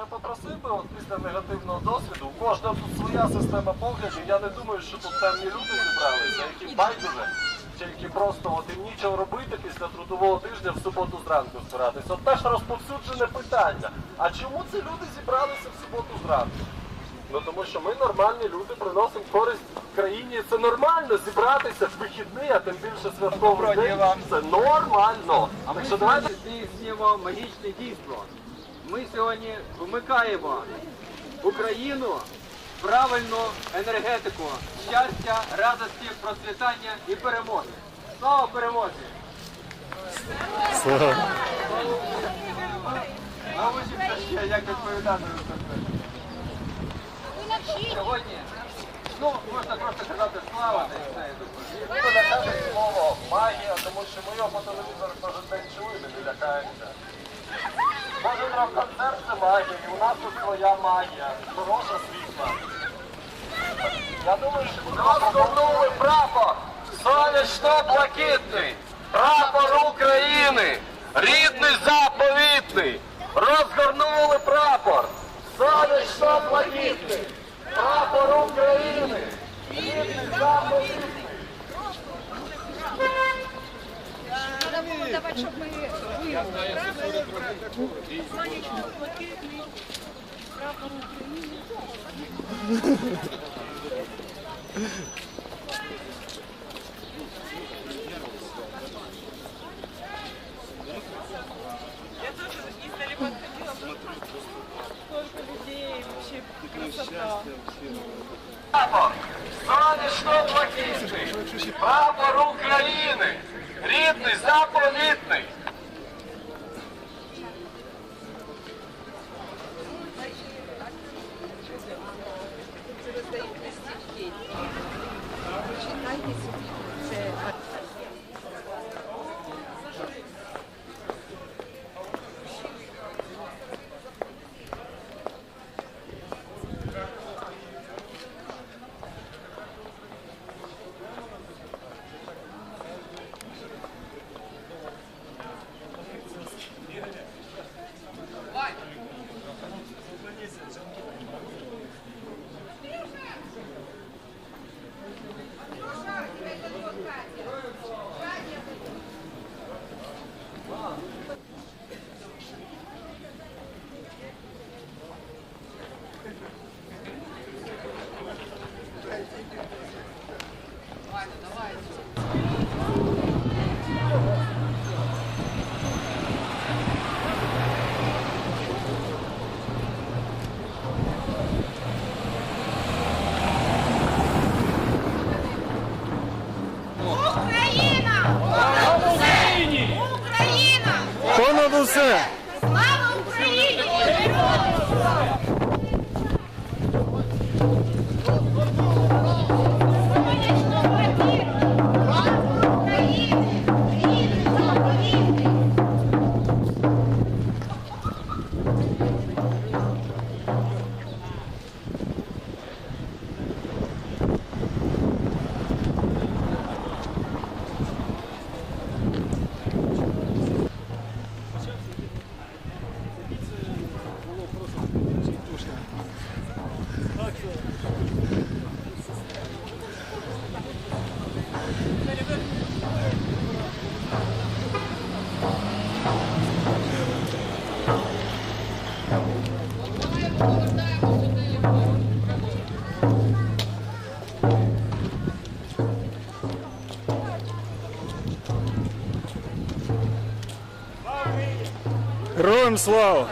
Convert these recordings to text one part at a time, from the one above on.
я попросив би от після негативного досвіду, у кожного тут своя система поглядів. Я не думаю, що тут певні люди зібралися, які байдуже, чи які просто от їм нічого робити після трудового тижня в суботу зранку збиратися. От теж розповсюджене питання. А чому ці люди зібралися в суботу зранку? Ну тому що ми нормальні люди приносимо користь країні. Це нормально зібратися в вихідний, а тим більше святковий день. Це нормально. А ми що давайте здійснюємо магічне дійство. Ми сьогодні вмикаємо Україну в правильну енергетику щастя, радості, процвітання і перемоги. Слава перемозі! Научимося ще, як відповідати. Сьогодні, ну, можна просто казати слава, та все, я думаю. не лякати слово магія, тому що ми його по телевізору кожен день чули, не лякаємося. Кожен рок-концерт це магія, і у нас тут своя магія, хороша світла. Я думаю, що розгорнули прапор. Сонячно-блакитний, прапор України, рідний заповітний. Розгорнули прапор. Сонячно-блакитний, прапор України, рідний заповітний. Було давати, щоб ми виявили. Сонячно блакитний. Прапор України. Я тоже издалека ходила. Столько людей, вообще красота. Прапор сонячно-блакитний, прапор України, рідний, заповітний. Україна! Україна! Понад усе! Героям слава!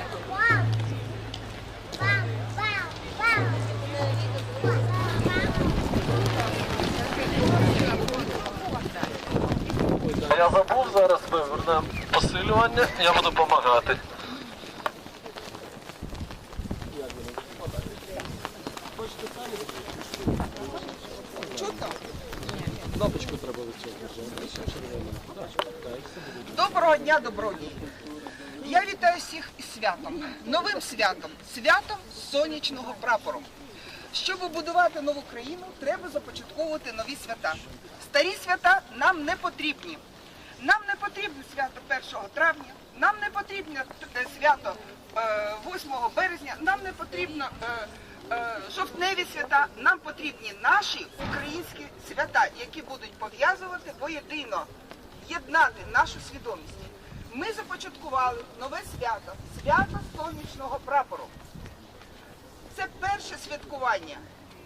Я забув зараз ми вернемо посилювання, я буду допомагати. Доброго дня, добродії. Я вітаю всіх із святом, новим святом, святом сонячного прапору. Щоб будувати нову країну, треба започатковувати нові свята. Старі свята нам не потрібні. Нам не потрібне свято 1 травня, нам не потрібне е, свято е, 8 березня нам не потрібно е, е, жовтневі свята, нам потрібні наші українські свята, які будуть пов'язувати воєдино, єднати нашу свідомість. Ми започаткували нове свято свято сонячного прапору. Це перше святкування.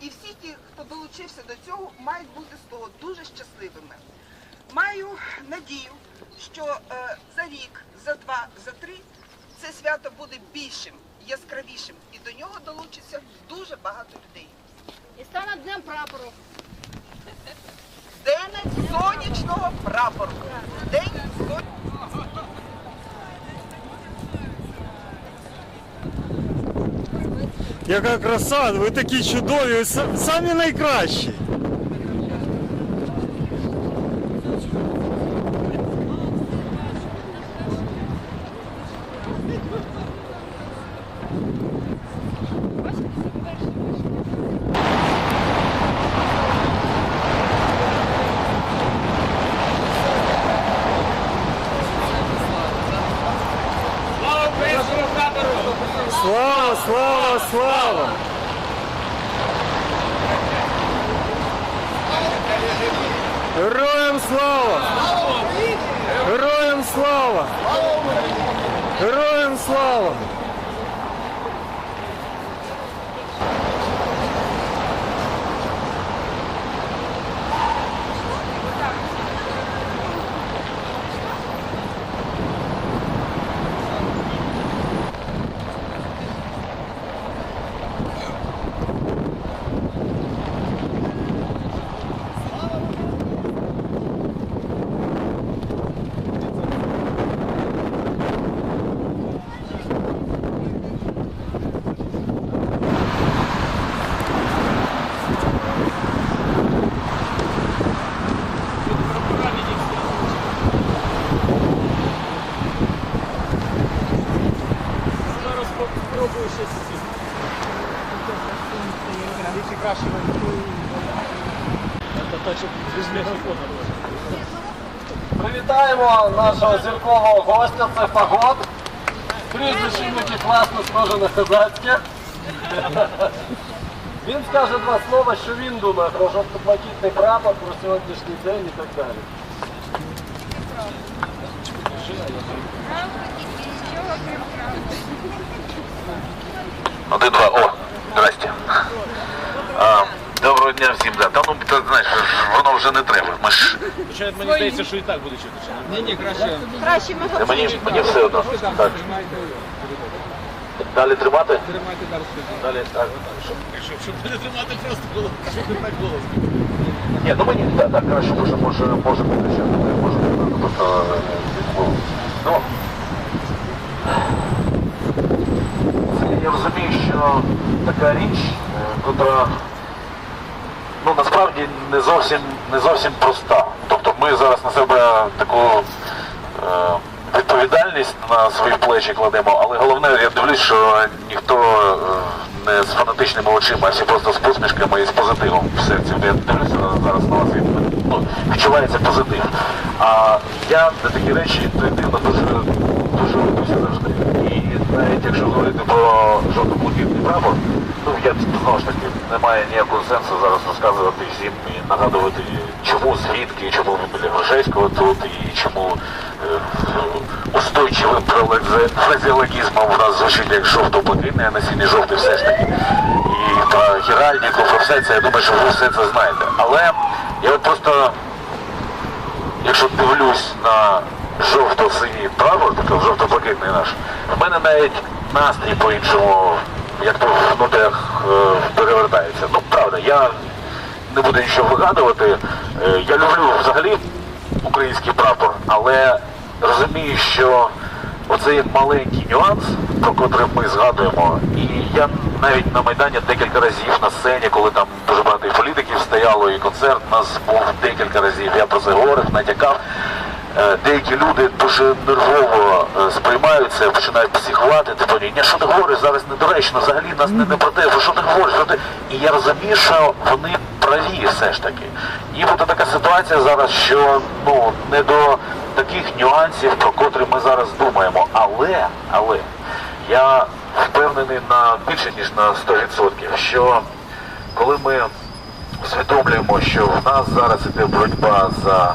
І всі ті, хто долучився до цього, мають бути з того дуже щасливими. Маю надію, що е, за рік, за два, за три це свято буде більшим, яскравішим, і до нього долучиться дуже багато людей. І стане днем прапору. День сонячного прапору. День сонячного Яка краса, ви такі чудові, ви самі найкращі. Привітаємо нашого зіркового гостя, це Фагот. Прізвище йому класно схоже на козацьке. Він скаже два слова, що він думає про жовто-блакитний прапор, про сьогоднішній день і так далі. Один, два, о, доброго дня всім, да. Та ну, ти знаєш, воно вже не треба. Ми ж... Мені здається, що і так буде чути. Ні, ні, краще. Та Мені, мені все одно. Так. Далі тримати? Тримайте далі. Далі, так. Щоб, щоб не тримати просто голос. Щоб не так голос. Ні, ну мені так, так краще, може, може, може бути ще. Може бути, просто... е, відмову. Ну, це, я розумію, що така річ, е, котра ну насправді не зовсім не зовсім проста. Тобто ми зараз на себе таку е, відповідальність на свої плечі кладемо, але головне, я дивлюсь, що ніхто е, не з фанатичними очима, а всі просто з посмішками і з позитивом в серці. Я дивлюся зараз на вас і ну, відчувається позитив. А я на такі речі інтуїтивно дуже дуже ведуся завжди. Навіть якщо говорити про жовто-блакитний прапор, ну я знову ж таки немає ніякого сенсу зараз розказувати всім і нагадувати, чому звідки, чому ми біля Грушевського тут і чому е, устойчивим фразеологізмом у нас звучить як жовто-блакитний, а на сіні жовтий все ж таки. І про Геральдіку, про все це, я думаю, що ви все це знаєте. Але я от просто якщо дивлюсь на жовто-синій прапор, такий жовто-блакитний наш, в мене навіть настрій по-іншому, як то в нотах е, перевертається. Ну, правда, я не буду нічого вигадувати. Е, я люблю взагалі український прапор, але розумію, що оцей маленький нюанс, про котрий ми згадуємо, і я навіть на Майдані декілька разів на сцені, коли там дуже багато і політиків стояло, і концерт у нас був декілька разів, я про це говорив, натякав. Е, Деякі люди дуже нервово е, сприймають це, починають психувати, типу, ні, що ти говориш, зараз недоречно, взагалі нас не, не про те, що ти говориш, що ти... І я розумію, що вони праві все ж таки. От така ситуація зараз, що ну, не до таких нюансів, про котрі ми зараз думаємо. Але, але, Я впевнений на більше ніж на 100%, що коли ми усвідомлюємо, що в нас зараз іде боротьба за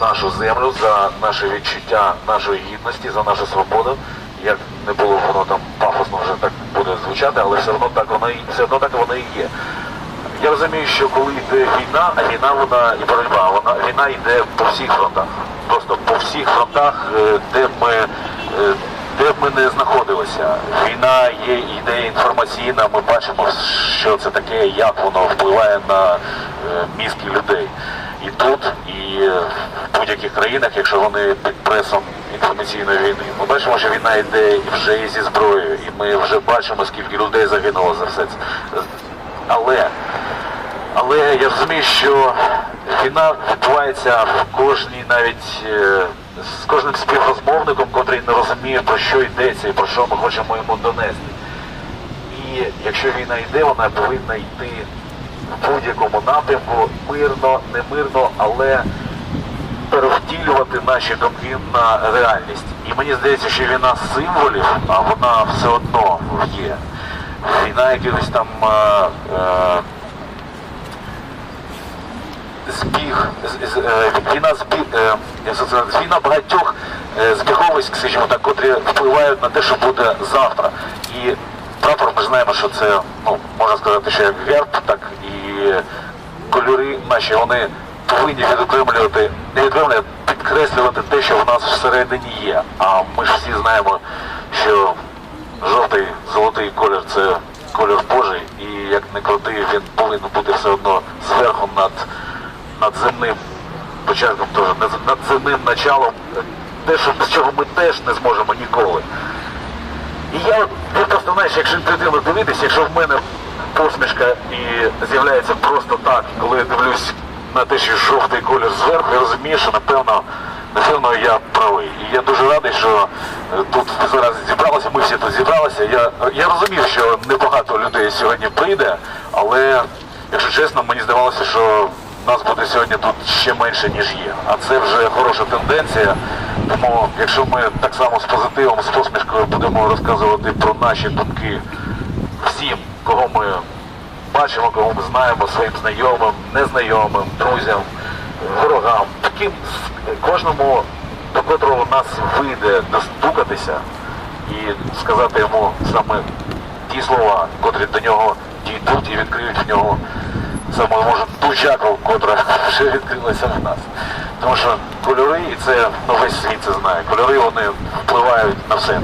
нашу землю, за наше відчуття нашої гідності, за нашу свободу, як не було воно там пафосно вже так буде звучати, але все одно так воно і все одно так воно і є. Я розумію, що коли йде війна, а війна вона і боротьба, вона війна йде по всіх фронтах. Просто по всіх фронтах, е, де б ми е, де ми не знаходилися. Війна є йде інформаційна, ми бачимо, що це таке, як воно впливає на е, мізки людей. І тут, і е, в будь-яких країнах, якщо вони під пресом інформаційної війни, ми бачимо, що війна йде вже і зі зброєю, і ми вже бачимо, скільки людей загинуло за все це. Але але я розумію, що війна відбувається в кожній навіть е, з кожним співрозмовником, котрий не розуміє, про що йдеться і про що ми хочемо йому донести. І якщо війна йде, вона повинна йти в будь-якому напрямку, мирно, не мирно, але перевтілювати наші думки на реальність. І мені здається, що війна символів, а вона все одно є. Війна якихось там е, е, збіг, з- е, війна збіг, е, як війна багатьох е, збіговиськ, скажімо так, котрі впливають на те, що буде завтра. І прапор ми знаємо, що це, ну, можна сказати, що як герб, так і кольори наші, вони повинні відокремлювати, не відокремлювати, підкреслювати те, що в нас всередині є. А ми ж всі знаємо, що жовтий, золотий колір це колір Божий, і як не крутий, він повинен бути все одно зверху над, над земним початком, теж, над, земним началом, те, що, без чого ми теж не зможемо ніколи. І я, просто знаєш, якщо інтуїтивно дивитися, якщо в мене посмішка і з'являється просто так, коли я дивлюсь на те, що жовтий колір зверху, я розумію, що напевно, напевно я правий. І я дуже радий, що е, тут зараз зібралися, ми всі тут зібралися. Я, я розумів, що небагато людей сьогодні прийде, але, якщо чесно, мені здавалося, що нас буде сьогодні тут ще менше, ніж є. А це вже хороша тенденція. Тому якщо ми так само з позитивом, з посмішкою будемо розказувати про наші думки всім, кого ми бачимо, кого ми знаємо, своїм знайомим, незнайомим, друзям, ворогам, таким кожному, до котрого нас вийде достукатися і сказати йому саме ті слова, котрі до нього дійдуть і відкриють в нього саме може ту чакру, котра вже відкрилася в нас. Тому що кольори, і це ну, весь світ це знає, кольори вони впливають на все.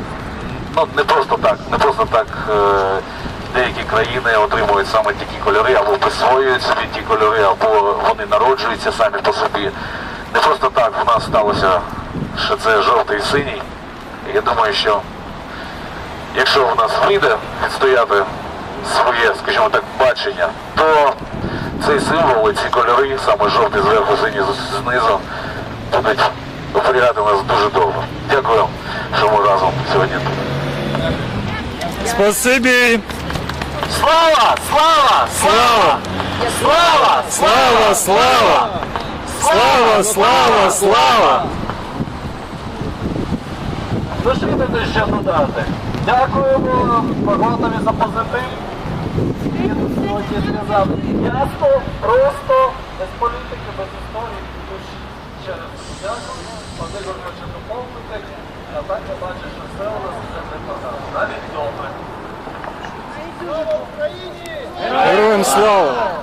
Ну не просто так, не просто так е, деякі країни отримують саме такі кольори, або присвоюють собі ті кольори, або вони народжуються самі по собі. Не просто так в нас сталося, що це жовтий і синій. Я думаю, що якщо в нас вийде відстояти своє, скажімо так, бачення, то цей символ, і ці кольори, саме жовтий зверху, синій знизу, будуть оберігати нас дуже довго. Дякую, що ми разом сьогодні. Спасибі! Слава! Слава! Слава! Слава! Слава! Слава! Слава! Слава! Слава! Тут ще додати? Дякуємо Богданові за позитив. Він сьогодні сказав ясно, просто, без політики, без історії. Раз дякую. Хоче доповнити, а так я що все у нас все непогано. Навіть добре. Героям слава!